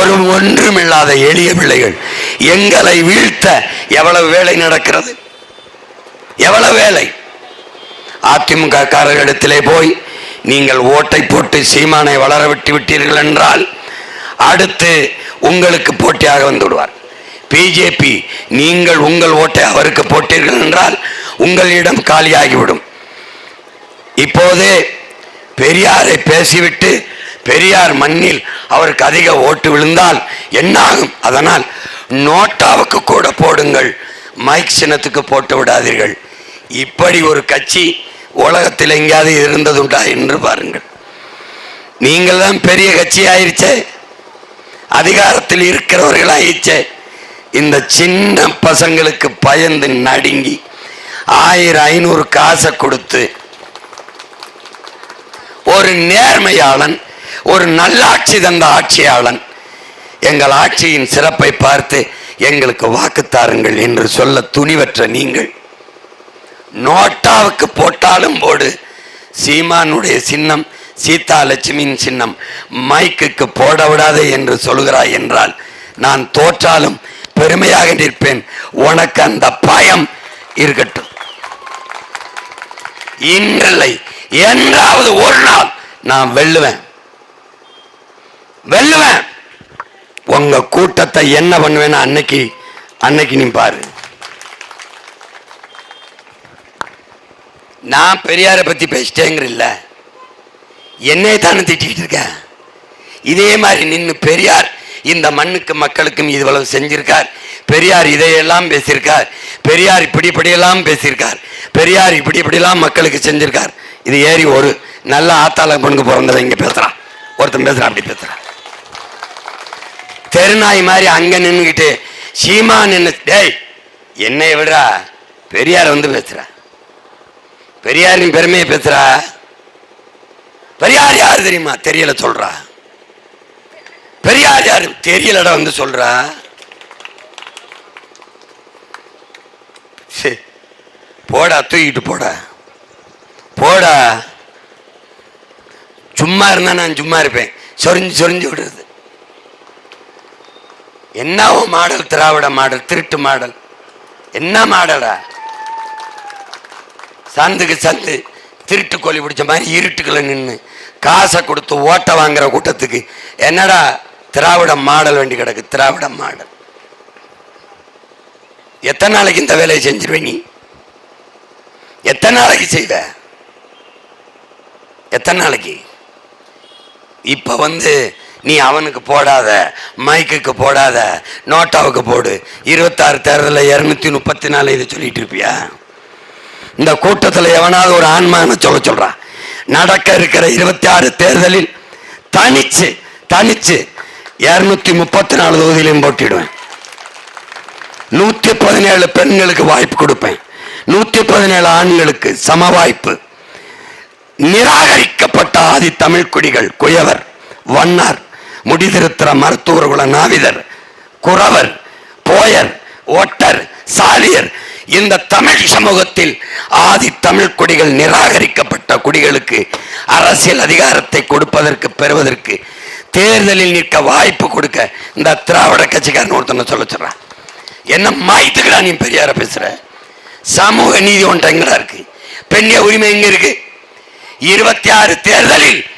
ஒரு ஒன்றுமில்லாத எளிய பிள்ளைகள். எங்களை வீழ்த்த எவ்வளவு வேலை நடக்கிறது? எவ்வளவு வேலை? அதிமுக காரர்களிடத்திலே போய் நீங்கள் ஓட்டை போட்டு சீமானை வளர விட்டு விட்டீர்கள் என்றால் அடுத்து உங்களுக்கு போட்டியாக வந்து விடுவார். பிஜேபி நீங்கள் உங்கள் ஓட்டை அவருக்கு போட்டீர்கள் என்றால் உங்களிடம் காலியாகிவிடும். இப்போதே பெரியாரை பேசிவிட்டு பெரியார் மண்ணில் அவருக்கு அதிக ஓட்டு விழுந்தால் என்னாகும்? அதனால் நோட்டாவுக்கு கூட போடுங்கள். மைக் சின்னத்துக்கு போட்டு விடாதீர்கள். இப்படி ஒரு கட்சி உலகத்தில் எங்கேயாவது இருந்ததுண்டா என்று பாருங்கள். நீங்கள் தான் பெரிய கட்சி ஆயிருச்சே. அதிகாரத்தில் இருக்கிறவர்கள் ஆயிடுச்சே. இந்த சின்ன பசங்களுக்கு பயந்து நடுங்கி ஆயிரம் ஐநூறு காசை கொடுத்து ஒரு நேர்மையாளன் ஒரு நல்லாட்சி தந்த ஆட்சியாளன். எங்கள் ஆட்சியின் சிறப்பை பார்த்து எங்களுக்கு வாக்கு தாருங்கள் என்று சொல்ல துணிவற்ற நீங்கள். நோட்டாவுக்கு போட்டாலும் போடு. சீமானுடைய சின்னம் சீதா லட்சுமியின் சின்னம் மைக்குக்கு போட விடாதே என்று சொல்கிறாய் என்றால் நான் தோற்றாலும் பெருமையாக நிற்பேன். உனக்கு அந்த பயம் இருக்கட்டும். இன்றில்லை என்றாவது ஒரு நாள் நான் வெல்லுவேன். வெல்லுவேன். உங்க கூட்டத்தை என்ன பண்ணுவேன்னு அன்னைக்கு அன்னைக்கு நீ பாரு. நான் பெரியாரை பத்தி பேசிட்டேங்கிற இல்ல. என்னை தானே திட்டிட்டு இருக்கேன் இதே மாதிரி நின்று பெரியார் இந்த மண்ணுக்கு மக்களுக்கும் இவ்வளவு செஞ்சிருக்கார். பெரியார் இதையெல்லாம் பேசியிருக்கார். பெரியார் இப்படி இப்படியெல்லாம் பேசியிருக்கார். பெரியார் இப்படி இப்படிலாம் மக்களுக்கு செஞ்சிருக்கார். இது ஏறி ஒரு நல்ல ஆத்தாள பொண்ணுக்கு பிறந்தவன் இங்க பேசுறான். ஒருத்தன் பேசுறான் அப்படி பேசுறான். தெருநாய் மாதிரி அங்க நின்னுக்கிட்டு சீமா நின்னு டேய் என்னை விடுறா? பெரியார் வந்து பேசுறா. பெரியாரின் பெருமையை பேசுறா. பெரியார் யாரு தெரியுமா? தெரியல சொல்றா. பெரியார் யாரு? தெரியலடா வந்து சொல்றா. சரி போடா தூக்கிட்டு போடா. போடா. சும்மா இருந்தா நான் சும்மா இருப்பேன். சொரிஞ்சு சொரிஞ்சு விடுறது. என்னவோ மாடல்? திராவிட மாடல் திருட்டு மாடல். என்ன மாடலா? சந்துக்கு சந்து திருட்டு கோழி பிடிச்ச மாதிரி இருட்டுக்குள்ள நின்று காசை கொடுத்து ஓட்டை வாங்குற கூட்டத்துக்கு என்னடா திராவிட மாடல் வேண்டி கிடக்கு? திராவிட மாடல். எத்தனை நாளைக்கு இந்த வேலையை செஞ்சிருவே நீ? எத்தனை நாளைக்கு செய்வ? எத்தனை நாளைக்கு? இப்போ வந்து நீ அவனுக்கு போடாத மைக்குக்கு போடாத நோட்டாவுக்கு போடு. இருபத்தாறு தேர்தலில் இரநூத்தி முப்பத்தி நாலு இது சொல்லிட்டு இருப்பியா? இந்த கூட்டத்தில் எவனாவது ஒரு ஆன்மான சொல்ல சொல்றான் நடக்க இருக்கிற இருபத்தி ஆறு தேர்தலில் தனிச்சு தனிச்சு இரநூத்தி முப்பத்தி நாலு தொகுதியிலையும் போட்டிடுவேன். நூற்றி பதினேழு பெண்களுக்கு வாய்ப்பு கொடுப்பேன். நூற்றி பதினேழு ஆண்களுக்கு சம வாய்ப்பு நிராகரிக்கப்பட்ட ஆதி தமிழ் குடிகள் குயவர் வண்ணார் முடிதிருத்திர மருத்துவர் நாவிதர் குறவர் போயர் ஒட்டர் சாலியர் இந்த தமிழ் சமூகத்தில் ஆதி தமிழ் குடிகள் நிராகரிக்கப்பட்ட குடிகளுக்கு அரசியல் அதிகாரத்தை கொடுப்பதற்கு பெறுவதற்கு தேர்தலில் நிற்க வாய்ப்பு கொடுக்க இந்த திராவிட கட்சிக்காரன் ஒருத்தனை சொல்ல சொல்றான். என்ன மாய்த்துக்கிறான் நீ பெரியார பேசுற? சமூக நீதி ஒன்றை எங்கடா இருக்கு? பெண்ணிய உரிமை எங்க இருக்கு? இருபத்தி ஆறு தேர்தலில்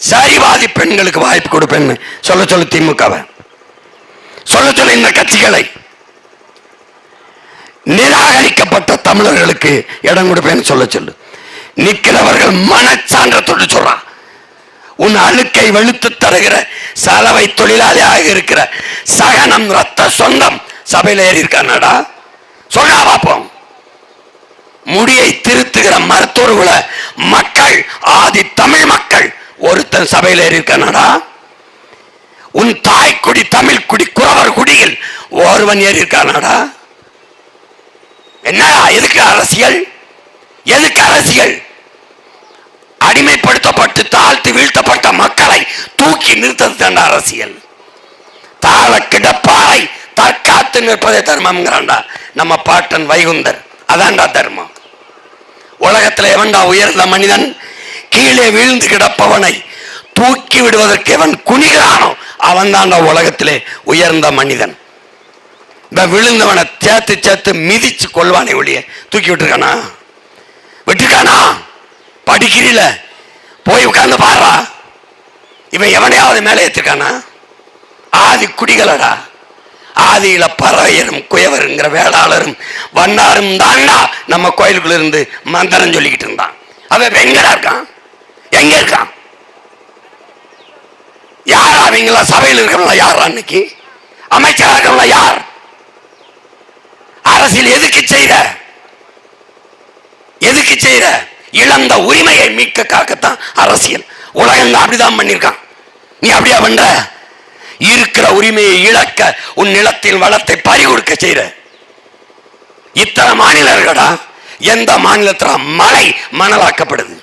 சரிவாதி பெண்களுக்கு வாய்ப்பு கொடுப்பேன்னு சொல்ல சொல்லு திமுகவை. சொல்ல சொல்ல இந்த கட்சிகளை. நிராகரிக்கப்பட்ட தமிழர்களுக்கு இடம் கொடுப்பேன்னு சொல்ல சொல்லு. நிற்கிறவர்கள் மனச்சான்றத்தோடு சொல்றான் உன் அழுக்கை வெளுத்து தருகிற சலவை தொழிலாளியாக இருக்கிற சகனம் ரத்த சொந்தம் சபையில் ஏறி இருக்கானடா சொல்லா பார்ப்போம் முடியை திருத்துகிற மருத்துவர்களை மக்கள் ஆதி தமிழ் மக்கள் ஒருத்தன் சபையில் ஏறி இருக்கானடா உன் தாய்க்குடி தமிழ் குடி குறவர் குடியில் ஒருவன் ஏறி இருக்கானடா என்னடா எதுக்கு அரசியல்? எதுக்கு அரசியல்? அடிமைப்படுத்தப்பட்டு தாழ்த்து வீழ்த்தப்பட்ட மக்களை தூக்கி நிறுத்தது அரசியல். தாழ கிடப்பாறை தற்காத்து நிற்பதே தர்மம்ங்கிறான்டா நம்ம பாட்டன் வைகுந்தர். அதான்டா தர்மம். உலகத்தில் எவன்டா உயர்ந்த மனிதன் கீழே வீழ்ந்து கிடப்பவனை தூக்கி விடுவதற்கு எவன் குனிகிறானோ அவன் உலகத்திலே உயர்ந்த மனிதன். இந்த விழுந்தவனை சேர்த்து சேர்த்து மிதிச்சு கொள்வானே ஒழிய தூக்கி விட்டுருக்கானா? விட்டுருக்கானா? படிக்கிறீல. போய் உட்கார்ந்து பாடுறா. இவன் எவனையாவது மேலே ஏற்றிருக்கானா ஆதி குடிகளடா. ஆதியில பறவையரும் குயவருங்கிற வேளாளரும் வண்ணாரும் தான்டா நம்ம கோயிலுக்குள்ள இருந்து மந்திரம் சொல்லிக்கிட்டு இருந்தான். அவன் இப்ப எங்கடா இருக்கான்? எங்க இருக்கான் யார் அவங்கள சபையில் இருக்கிறவங்கள யார் அன்னைக்கு அமைச்சராக இருக்கிறவங்கள யார்? அரசியல் எதுக்கு செய்யற எதுக்கு செய்யற இழந்த உரிமையை மீட்க காக்கத்தான் அரசியல். உலகம் அப்படிதான் பண்ணிருக்கான் நீ அப்படியா பண்ற? இருக்கிற உரிமையை இழக்க உன் நிலத்தில் வளத்தை பறி கொடுக்க செய்யற இத்தனை மாநிலம் இருக்கடா எந்த மாநிலத்தில் மலை மணலாக்கப்படுது?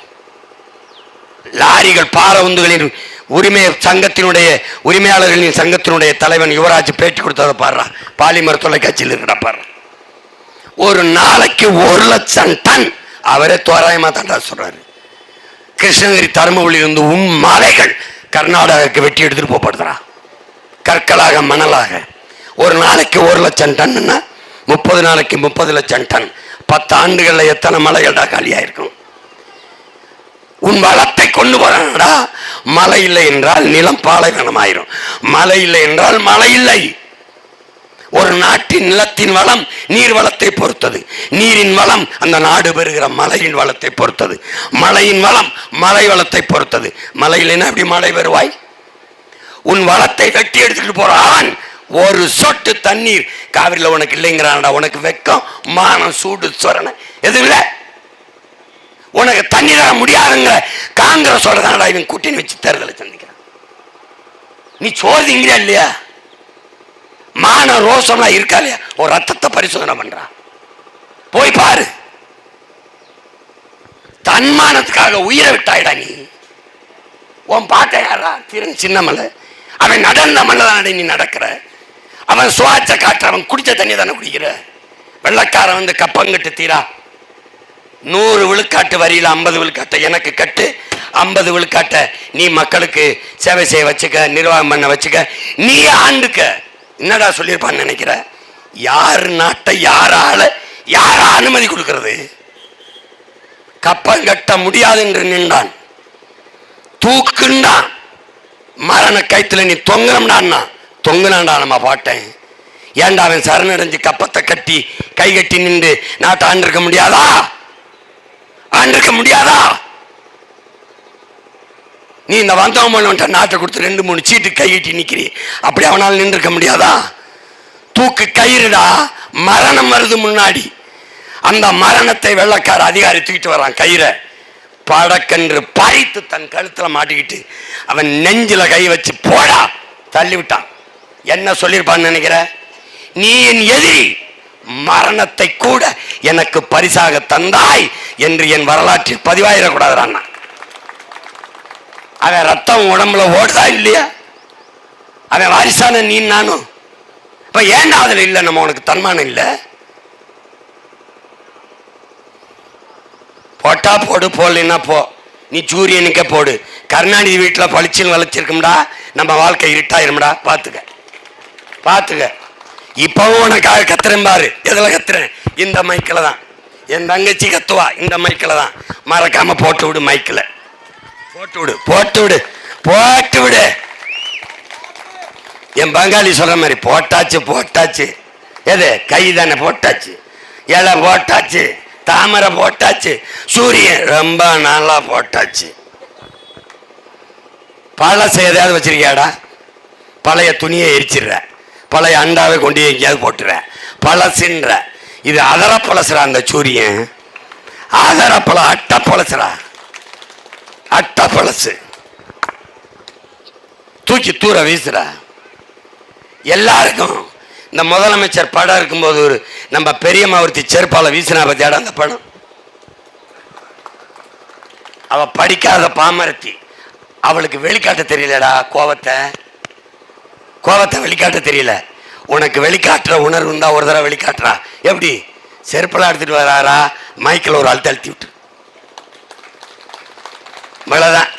லாரிகள் பாரவுந்துகளின் உரிமை சங்கத்தினுடைய உரிமையாளர்களின் சங்கத்தினுடைய தலைவன் யுவராஜ் பேட்டி கொடுத்ததை பாடுறா பாலிமர் தொலைக்காட்சியில் இருக்கிற பாடுறான் ஒரு நாளைக்கு ஒரு லட்சம் டன் அவரே தோராயமாக தண்டா சொல்கிறாரு கிருஷ்ணகிரி தருமபுரியில் இருந்து உன் மலைகள் கர்நாடகாவுக்கு வெட்டி எடுத்துட்டு போகப்படுதுடா. கற்களாக மணலாக. ஒரு நாளைக்கு ஒரு லட்சம் டன்னுன்னா முப்பது நாளைக்கு முப்பது லட்சம் டன். பத்து ஆண்டுகளில் எத்தனை மலைகள்டா காலியாயிருக்கும்? உன் வளத்தை கொண்டு போறானடா. மழை இல்லை என்றால் நிலம் பாலைவனம் ஆயிரும் மழை இல்லை என்றால் மழை இல்லை. ஒரு நாட்டின் நிலத்தின் வளம் நீர் வளத்தை பொறுத்தது. நீரின் வளம் அந்த நாடு பெறுகிற மலையின் வளத்தை பொறுத்தது. மலையின் வளம் மலை வளத்தை பொறுத்தது. மழை இல்லைன்னா எப்படி மழை வருவாய் உன் வளத்தை வெட்டி எடுத்துட்டு போறான் ஒரு சொட்டு தண்ணீர் காவிரியில் உனக்கு இல்லைங்கிறான்டா. உனக்கு வெக்கம் மானம் சூடு சொரணை எதுவும் இல்லை. உனக்கு தண்ணி தர முடியாதுங்கிற காங்கிரஸ் தானடா இவன் கூட்டணி வச்சு தேர்தலை சந்திக்கிறான். நீ சோதிங்கிறியா இல்லையா? மான ரோசம்லாம் இருக்கா இல்லையா? ஒரு ரத்தத்தை பரிசோதனை பண்றா. போய் பாரு. தன்மானத்துக்காக உயிரை விட்டாயிடா நீ. உன் பாட்ட யாரா? திரு சின்னமலை. அவன் நடந்த மலை தானே நீ நடக்கிற. அவன் சுவாச்ச காற்று அவன் குடிச்ச தண்ணி தானே குடிக்கிற. வெள்ளக்காரன் வந்து கப்பங்கட்டு தீரா. நூறு விழுக்காட்டு வரியில் ஐம்பது விழுக்காட்டை எனக்கு கட்டு. ஐம்பது விழுக்காட்டை நீ மக்களுக்கு சேவை செய்ய வச்சுக்க நிர்வாகம் பண்ண வச்சுக்க நீ ஆண்டுக்க. என்னடா சொல்லியிருப்பான்னு நினைக்கிற? யார் நாட்டை யாரால யார அனுமதி கொடுக்கறது? கப்பம் கட்ட முடியாது என்று நின்றான். தூக்குண்டான் மரண கைத்துல நீ தொங்கணும்டான்னா தொங்குனான்டா நம்ம பாட்டேன் ஏண்டா அவன் சரணடைஞ்சு கப்பத்தை கட்டி கை கட்டி நின்று நாட்டை ஆண்டிருக்க முடியாதா? ஆண்டிருக்க முடியாதா? நீ இந்த வந்தவன் நாட்டை கொடுத்து ரெண்டு மூணு சீட்டு கையிட்டு நிக்கிறீ. அப்படி அவனால் நின்றுக்க முடியாதா? தூக்கு கயிறுடா. மரணம் வருது முன்னாடி. அந்த மரணத்தை வெள்ளக்கார அதிகாரி தூக்கிட்டு வரான் கயிறை. படக்கென்று பறித்து தன் கழுத்துல மாட்டிக்கிட்டு அவன் நெஞ்சில் கை வச்சு போடா. தள்ளி விட்டான் என்ன சொல்லியிருப்பான்னு நினைக்கிற? நீ என் எதிரி. மரணத்தை கூட எனக்கு பரிசாக தந்தாய் என்று என் வரலாற்றில் பதிவாயிடக்கூடாதுறான் அவன் ரத்தம் உடம்புல ஓடுதா இல்லையா? அவன் வாரிசான நீ நானும். இப்ப ஏன்டா அதுல இல்ல? நம்ம உனக்கு தன்மானம் இல்ல. போட்டா போடு போடலன்னா போ. நீ சூரியனுக்கே போடு. கருணாநிதி வீட்டில் பளிச்சுன்னு வளைச்சிருக்கும்டா நம்ம வாழ்க்கை இருட்டாயிரும்டா. பார்த்துக்க பார்த்துக்க இப்பவும் உனக்காக கத்துறேன் பாரு. எதுல கத்துறேன்? இந்த மைக்கில் தான். என் தங்கச்சி கத்துவா. இந்த மைக்கில் தான். மறக்காம போட்டு விடு மைக்கில் போட்டு விடு. போட்டு விடு. போட்டு விடு. என் பங்காளி சொல்ற மாதிரி போட்டாச்சு போட்டாச்சு. எது? கை தானே போட்டாச்சு. இலை போட்டாச்சு. தாமரை போட்டாச்சு. சூரியன் ரொம்ப நல்லா போட்டாச்சு. பழசை எதாவது வச்சிருக்கியாடா? பழைய துணியை எரிச்சிடுற. பழைய அண்டாவை கொண்டு எங்கேயாவது போட்டுற. பழசுன்ற. இது அதர பழசுரா அந்த சூரியன். அதர பழ அட்ட பழசுரா அட்ட பழசு. தூக்கி தூர வீசுற எல்லாருக்கும். இந்த முதலமைச்சர் படம் இருக்கும்போது ஒரு நம்ம பெரியம்மா ஒருத்தி செருப்பால வீசினா பத்தியாட அந்த படம்? அவ படிக்காத பாமரத்தி. அவளுக்கு வெளிக்காட்ட தெரியலடா கோவத்தை. கோபத்தை வெளிக்காட்ட தெரியல. உனக்கு வெளிக்காட்டுற உணர்வு இருந்தா ஒரு தடவை வெளிக்காட்டுறா. எப்படி? செருப்பெல்லாம் எடுத்துட்டு வராரா? மைக்கில் ஒரு ஆள் தழுத்தி விட்டு. இவ்வளவுதான்.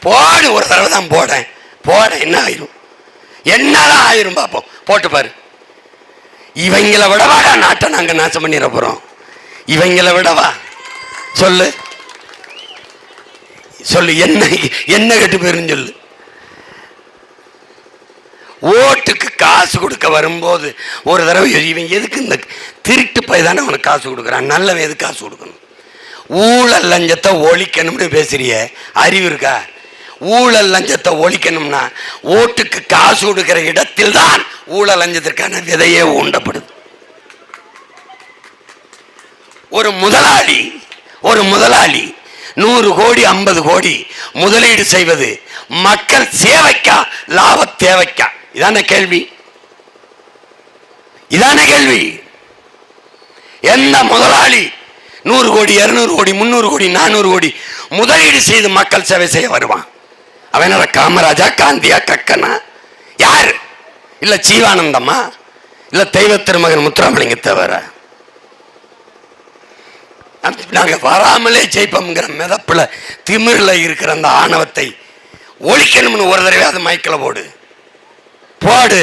போடு ஒரு தடவை தான் போடேன். போட என்ன ஆயிரும்? என்னதான் ஆயிரும் பார்ப்போம் போட்டு பாரு. இவங்கள விடவாடா நாட்டை நாங்கள் நாசம் பண்ணிட போறோம்? இவங்கள விடவா? சொல்லு. சொல்லு என்ன என்ன கெட்டு போயிருன்னு சொல்லு. ஓட்டுக்கு காசு கொடுக்க வரும்போது ஒரு தடவை இவன் எதுக்கு இந்த திருட்டு போய் தானே அவனுக்கு காசு கொடுக்குறான்? நல்லவன் எதுக்கு காசு கொடுக்கணும்? ஊழல் லஞ்சத்தை ஒழிக்கணும்னு பேசுறிய. அறிவு இருக்கா? ஊழல் லஞ்சத்தை ஒழிக்கணும்னா ஓட்டுக்கு காசு கொடுக்கிற இடத்தில் தான் ஊழல் லஞ்சத்திற்கான விதையே ஊண்டப்படுது. ஒரு முதலாளி ஒரு முதலாளி நூறு கோடி ஐம்பது கோடி முதலீடு செய்வது மக்கள் சேவைக்கா லாப தேவைக்கா? இதான கேள்வி? இதான கேள்வி? எந்த முதலாளி? நூறு கோடி இருநூறு கோடி முந்நூறு கோடி நானூறு கோடி முதலீடு செய்து மக்கள் சேவை செய்ய வருவான். அவன காமராஜா காந்தியா கக்கனா? யார்? இல்ல ஜீவானந்தமா? இல்ல தெய்வ திருமகன் முத்துராமலிங்க தவிர? நாங்க வராமலே ஜெயிப்போம்ங்கிற மிதப்புல திமிர்ல இருக்கிற அந்த ஆணவத்தை ஒழிக்கணும்னு ஒரு தடவை அது மைக்கில் போடு. போடு.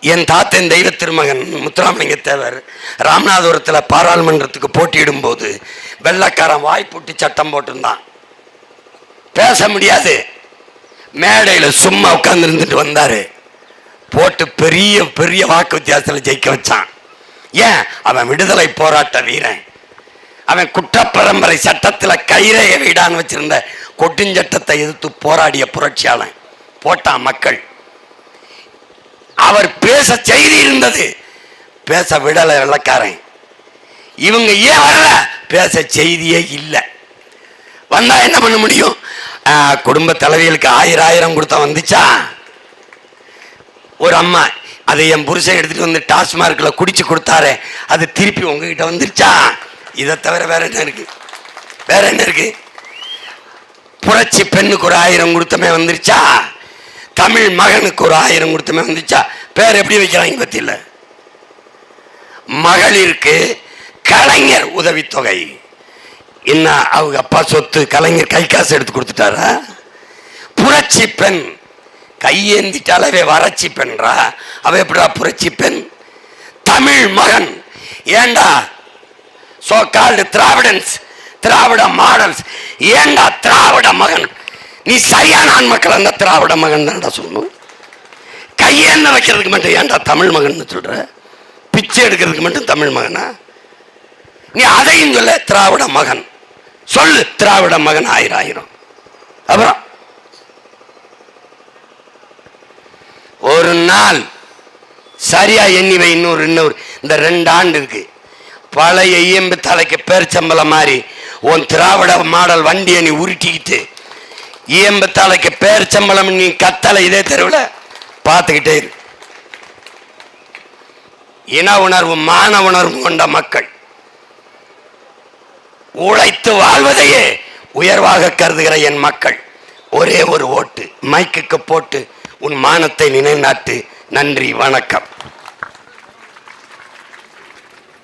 என் தாத்தன் தெய்வ திருமகன் முத்துராமலிங்க தேவர் ராமநாதபுரத்தில் பாராளுமன்றத்துக்கு போட்டியிடும் போது வெள்ளக்காரன் வாய்ப்புட்டி சட்டம் போட்டிருந்தான். பேச முடியாது. மேடையில் சும்மா உட்கார்ந்து இருந்துட்டு வந்தார். போட்டு பெரிய பெரிய வாக்கு வித்தியாசத்தில் ஜெயிக்க வச்சான். ஏன்? அவன் விடுதலை போராட்ட வீரன். அவன் குற்றப்பரம்பரை சட்டத்தில் கைரைய வீடான்னு வச்சிருந்த கொட்டுஞ்சட்டத்தை எதிர்த்து போராடிய புரட்சியாளன். போட்டான் மக்கள். அவர் பேச செய்தி இருந்தது. பேச விடலை வெள்ளக்காரன். இவங்க ஏன் வரல? பேச செய்தியே இல்லை. வந்தா என்ன பண்ண முடியும்? குடும்ப தலைவிகளுக்கு ஆயிரம் ஆயிரம் கொடுத்தா வந்துச்சா? ஒரு அம்மா அதை என் புருஷன் எடுத்துட்டு வந்து டாஸ்மார்க்ல குடிச்சு கொடுத்தாரு அது திருப்பி உங்ககிட்ட வந்துருச்சா? இதை தவிர வேற என்ன இருக்கு? வேற என்ன இருக்கு? புரட்சி பெண்ணுக்கு ஒரு ஆயிரம் கொடுத்தமே வந்துருச்சா? தமிழ் மகனுக்கு ஒரு ஆயிரம் கொடுத்தமே வந்துச்சா? பேர் எப்படி வைக்கிறாங்க பத்தியில்? மகளிருக்கு கலைஞர் உதவித்தொகை. என்ன அவங்க அப்பா சொத்து கலைஞர் கை காசு எடுத்து கொடுத்துட்டாரா? புரட்சி பெண். கையேந்திட்டாலே வறட்சி பெண்றா. அவ எப்படா புரட்சி பெண்? தமிழ் மகன். ஏண்டா? So called Dravidians Dravida models. ஏண்டா திராவிட மகன்? நீ சரியான ஆண் மக்கள் அந்த திராவிட மகன் தான்டா சொல்லணும். கையேந்த வைக்கிறதுக்கு மட்டும் ஏன்டா தமிழ் மகன் சொல்ற? பிச்சை எடுக்கிறதுக்கு மட்டும் தமிழ் மகனா? நீ அதையும் சொல்ல திராவிட மகன். சொல்லு திராவிட மகன் ஆயிரம் ஆயிரம். அப்புறம்? ஒரு நாள் சரியா எண்ணிவை இன்னொரு இன்னொரு. இந்த ரெண்டு ஆண்டு இருக்கு. பழைய இயம்பு தலைக்கு பேர் சம்பளம் மாதிரி உன் திராவிட மாடல் வண்டியை நீ உருட்டிக்கிட்டு இயம்பு பேர் சம்பளம் நீ கத்தலை இதே தெருவில் பார்த்துக்கிட்டே இரு. இன உணர்வு மான உணர்வு கொண்ட மக்கள். உழைத்து வாழ்வதையே உயர்வாக கருதுகிற என் மக்கள். ஒரே ஒரு ஓட்டு மைக்குக்கு போட்டு உன் மானத்தை நினைநாட்டு நன்றி வணக்கம்.